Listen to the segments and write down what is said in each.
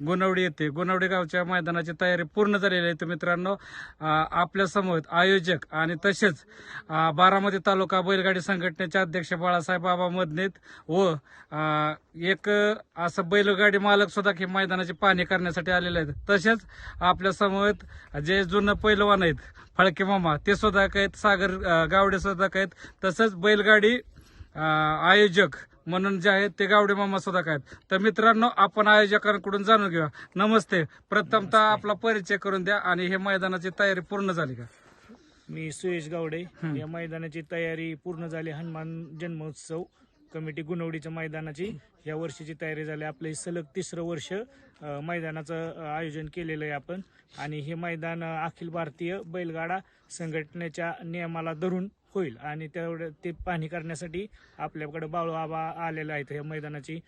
येथे गुणवडे गावच्या मैदानाची तयारी पूर्ण झालेली आहे. तर मित्रांनो आपल्यासमोर आपल्यासमोर आयोजक आणि तसेच बारामती तालुका बैलगाडी संघटनेचे अध्यक्ष बाळासाहेब बाबा मदनेत व एक असं बैलगाडी मालक सुद्धा हे मैदानाची पाहणी करण्यासाठी आलेले आहेत. तसेच आपल्यासमोर जे जुनं पैलवान आहेत फळके मामा ते सुद्धा आहेत. सागर गावडे सुद्धा आहेत. तसंच बैलगाडी आयोजक म्हणून जे आहेत ते गावडे मामा सुद्धा आहेत. तर मित्रांनो आपण आयोजकांकडून जाणून घेऊया. नमस्ते. प्रथमतः आपला परिचय करून द्या आणि हे मैदानाची तयारी पूर्ण झाली का? मी सुयश गावडे. या मैदानाची तयारी पूर्ण झाली. हनुमान जन्मोत्सव कमिटी गुणवडीच्या मैदानाची. या वर्षीची तयारी झाली. आपलं सलग तिसरं वर्ष मैदानाचं आयोजन केलेलं आहे आपण. आणि हे मैदान अखिल भारतीय बैलगाडा संघटनेच्या नियमाला धरून होईल. आणि तेवढं ते पाहणी करण्यासाठी आपल्याकडे बाळू आबा आलेले आहेत. या मैदानाची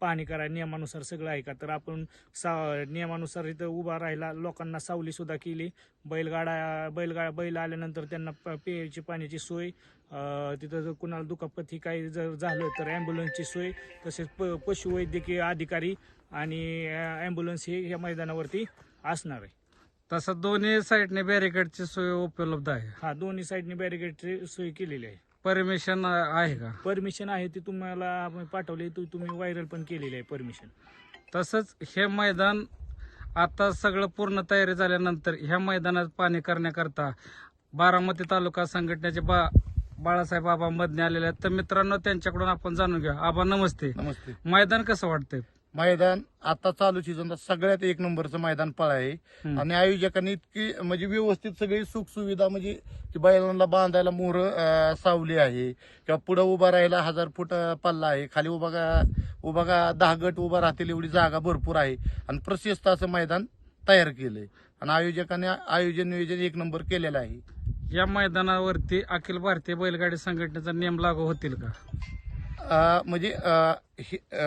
पाहणी करा नियमानुसार सगळं आहे का? तर आपण सा नियमानुसार इथं उभा राहिला लोकांना सावली सुद्धा केली. बैलगाडा बैलगाडा बैल आल्यानंतर त्यांना प- पाण्याची सोय. तिथं जर कुणाला दुखापती काही जर झालं तर ॲम्ब्युलन्सची सोय. तसेच प पशुवैद्यकीय अधिकारी आणि ॲम्ब्युलन्स हे या मैदानावरती असणार आहे. तसं दोन्ही साईडने बॅरिकेडची सोय उपलब्ध आहे. हा दोन्ही साईडने बॅरिकेडची सोय केलेली आहे. परमिशन आहे का? परमिशन आहे ती तुम्हाला आम्ही पाठवली ती तुम्ही व्हायरल पण केलेली आहे परमिशन तसंच हे मैदान आता सगळं पूर्ण तयारी झाल्यानंतर ह्या मैदानात पाणी करण्याकरता बारामती तालुका संघटनेचे बा बाळासाहेब बाबा मधने आलेले आहेत. तर मित्रांनो त्यांच्याकडून आपण जाणून घेऊ. आबा नमस्ते. नमस्ते. मैदान कसं वाटतंय? मैदान आता चालू सीझनचा सगळ्यात एक नंबरचं मैदान पळ आहे. आणि आयोजकांनी इतकी म्हणजे व्यवस्थित सगळी सुख सुविधा म्हणजे की बैलांना बांधायला मोर सावली आहे. किंवा पुढे उभा राहायला हजार फूट पल्ला आहे. खाली उभा उभा दहा गट उभा राहतील एवढी जागा भरपूर आहे. आणि प्रशस्त असं मैदान तयार केलंय. आणि आयोजकांनी आयोजन नियोजन एक नंबर केलेलं आहे. या मैदानावरती अखिल भारतीय बैलगाडी संघटनेचा नियम लागू होतील का? म्हणजे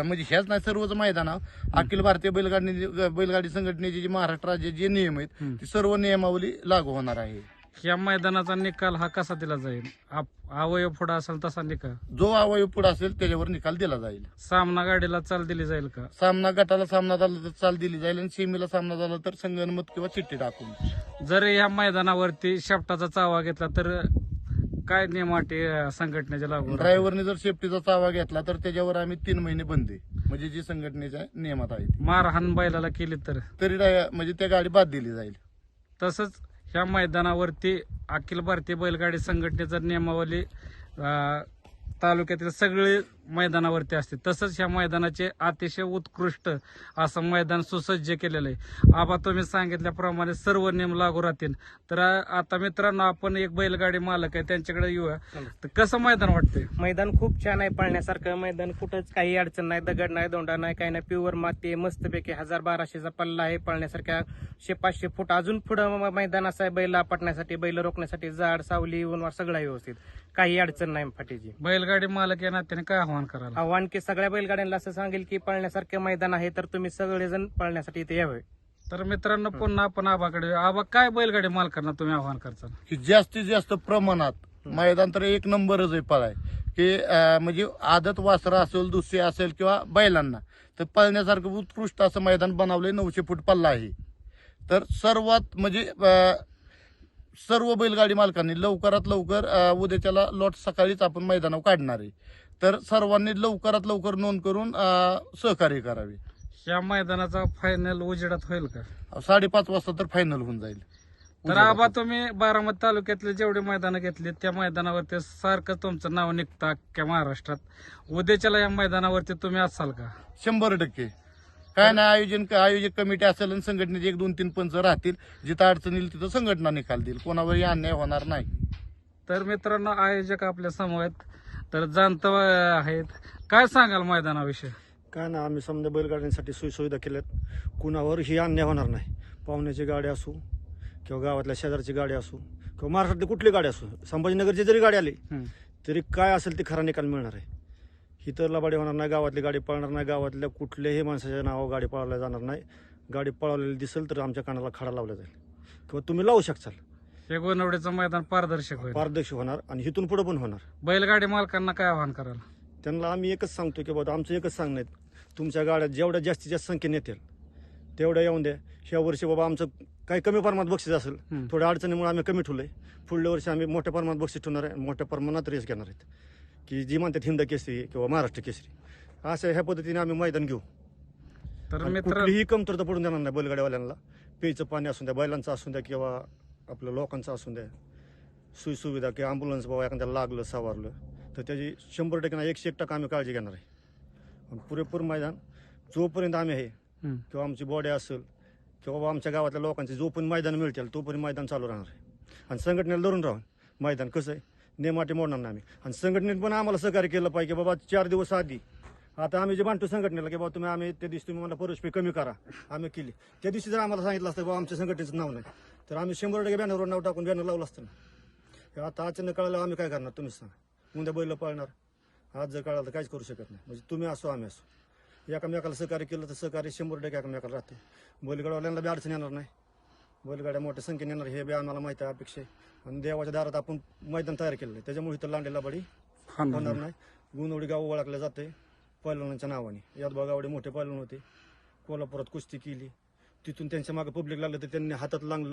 म्हणजे ह्याच नाही सर्वच मैदान अखिल भारतीय बैलगाडी बैलगाडी संघटनेचे जे महाराष्ट्र राज्याचे जे नियम आहेत. ती सर्व नियमावली लागू होणार आहे. या मैदानाचा निकाल हा कसा दिला जाईल? अवयव पुढे असेल तसा निकाल? जो अवयव पुढे असेल त्याच्यावर निकाल दिला जाईल. सामना गाडीला चाल दिली जाईल का? सामना गटाला सामना झाला तर चाल दिली जाईल आणि सेमीला सामना झाला तर संगणमत किंवा चिठ्ठी टाकून. जर या मैदानावरती शेपटाचा चावा घेतला तर काय नियम अं, संघटनेच्या लागू? ड्रायव्हरने जर सेफ्टीचा चावा घेतला तर त्याच्यावर आम्ही तीन महिने बंद म्हणजे जी संघटनेच्या नियमात आहे ती. मारहाण बैलाला केली तर तरी ड्राय- म्हणजे त्या गाडी बाद दिली जाईल तसंच ह्या मैदानावरती अखिल भारतीय बैलगाडी संघटनेचा नियमावली अं, तालुक्यातील सगळे मैदानावरती असते. तसंच ह्या मैदानाचे अतिशय उत्कृष्ट असं मैदान सुसज्ज केलेलं आहे. आबा तुम्ही सांगितल्याप्रमाणे सर्व नियम लागू राहतील. तर आता मित्रांनो आपण एक बैलगाडी मालक आहे त्यांच्याकडे येऊया. तर कसं मैदान वाटतंय? मैदान खूप छान आहे पळण्यासारखं. मैदान कुठंच काही अडचण नाही दगड नाही दोंडा नाही काही नाही. प्युअर माती आहे मस्तपैकी हजार बाराशेचा पल्ला आहे पळण्यासारख्या शे पाचशे फूट. अजून पुढं मैदान असं आहे बैल आपटण्यासाठी बैल रोखण्यासाठी झाड सावली उन्हाळ सगळं आहे व्यवस्थित. काही अडचण नाही फाटीची बैलगाडी मालक या नात्याने काय आव्हान करायला. आव्हान की सगळ्या बैलगाड्यांना असं सांगेल की पळण्यासारखं मैदान आहे तर तुम्ही सगळेजण पळण्यासाठी इथे यावे. तर मित्रांनो पुन्हा आपण आबाकडे. आबा काय बैलगाडी मालकांना तुम्ही आव्हान करताल? की जास्तीत जास्त प्रमाणात मैदान तर एक नंबरच आहे पळाय. की अं, म्हणजे आदत वासरा असेल दुसरी असेल किंवा बैलांना तर पळण्यासारखं उत्कृष्ट असं मैदान बनवलंय नऊशे फूट पल्ला आहे. तर सर्वात म्हणजे अं, सर्व बैलगाडी मालकांनी लवकरात लवकर अं, उद्याच्याला लॉट सकाळीच आपण मैदानावर काढणार आहे. तर सर्वांनी लवकरात लवकर नोंद करून अं, सहकार्य करावे. या मैदानाचा फायनल उजेडात होईल का? साडेपाच वाजता तर फायनल होऊन जाईल. तर आबा तुम्ही बारामती तालुक्यातले जेवढे मैदानं घेतली त्या मैदानावरती सारखं तुमचं नाव निघतं अख्ख्या महाराष्ट्रात. उद्याच्याला या मैदानावरती तुम्ही असाल का? शंभर टक्के. काय नाही आयोजन आयोजक कमिटी असेल आणि संघटनेचे एक दोन तीन पंच राहतील जिथं अडचण येईल तिथं संघटना निकाल देईल. कोणावरही अन्याय होणार नाही. तर मित्रांनो आयोजक आपल्यासमोर आहेत. तर जाणत आहेत. काय सांगाल मैदानाविषयी? काय ना आम्ही समजा बैलगाड्यांसाठी सोयीसुविधा केल्यात. कुणावरही अन्याय होणार नाही. पाहुण्याची गाडी असो किंवा गावातल्या शेजारची गाडी असो किंवा महाराष्ट्रातली कुठली गाडी असो संभाजीनगरची जरी गाडी आली. तरी काय असेल ते खरा निकाल मिळणार आहे. ही तर लबाडी होणार नाही गावातली गाडी पळणार नाही गावातल्या कुठल्याही माणसाच्या नावावर गाडी पळवल्या जाणार नाही. गाडी पळवलेली दिसेल तर आमच्या कानाला खडा लावला जाईल. किंवा तुम्ही लावू शकचाल. हे गोनवडीचं मैदान पारदर्शक होईल. पारदर्शी होणार आणि इथून पुढे पण होणार. बैलगाडी मालकांना काय आव्हान कराल? त्यांना आम्ही एकच सांगतो की बाबा आमचं एकच सांगणं आहे. तुमच्या गाड्या जेवढ्या जास्तीत जास्त संख्येने येतील तेवढं येऊन द्या. ह्या वर्षी बाबा आमचं काही कमी प्रमाणात बक्षीस असेल. थोड्या अडचणीमुळे आम्ही कमी ठेवलंय. पुढल्या वर्षी आम्ही मोठ्या प्रमाणात बक्षीस ठेवणार आहे मोठ्या प्रमाणात रेस घेणार आहेत. की जी म्हणतात हिंद केसरी किंवा महाराष्ट्र केसरी. अशा ह्या पद्धतीने आम्ही मैदान घेऊ. तर मित्र कुठलीही कमतरता पडून देणार नाही बैलगाड्यावाल्यांना प्यायचं पाणी असून द्या बैलांचं असून द्या किंवा आपल्या लोकांचं असून द्या. सुविधा किंवा अँब्युलन्स बाबा एखाद्याला लागलं सावरलं तर त्याची शंभर टक्के नाही एकशे एक टक्का आम्ही काळजी घेणार आहे. आणि पुरेपूर मैदान जोपर्यंत आम्ही आहे. किंवा आमची बॉडी असेल किंवा बाबा आमच्या गावातल्या लोकांचे जोपर्यंत मैदान मिळतील तोपर्यंत मैदान चालू राहणार आहे. आणि संघटनेला धरून राहून मैदान कसं आहे नेमाटे मोडणार नाही आम्ही. आणि संघटनेत पण आम्हाला सहकार्य केलं पाहिजे बाबा चार दिवस आधी आता आम्ही जे बांधतो संघटनेला की बाबा तुम्ही आम्ही त्या दिवशी तुम्ही मला परस्पे कमी करा आम्ही केली. त्या दिवशी जर आम्हाला सांगितलं असतं बाबा आमच्या संघटनेचं नाव नाही तर आम्ही शंभर टक्के बॅनरवर नाव टाकून बॅनर लावलं असतं ना. हे आता अचानक कळालं आम्ही काय करणार? तुम्हीच सांगा. उद्या बैल पाळणार. आज जर कळालं तर काहीच करू शकत नाही. म्हणजे तुम्ही असो आम्ही असो. एकामेकाला सहकार्य केलं तर सहकार्य शंभर टक्के एकामेकाला राहते. बैलगाड्यावाल्यांना बी अडचण येणार नाही. बैलगाड्या मोठ्या संख्येने येणार हे बी आम्हाला माहिती आहे अपेक्षा आणि देवाच्या दारात आपण मैदान तयार केलं आहे. त्याच्यामुळे इथं लांडेला बडी होणार नाही. गुणवडी गाव ओळखलं जाते पैलवानाच्या नावाने. यात गावडे मोठे पैलवान होते. कोल्हापुरात कुस्ती केली. तिथून त्यांच्या मागे पब्लिक लागलं तर त्यांनी हातात लागलं.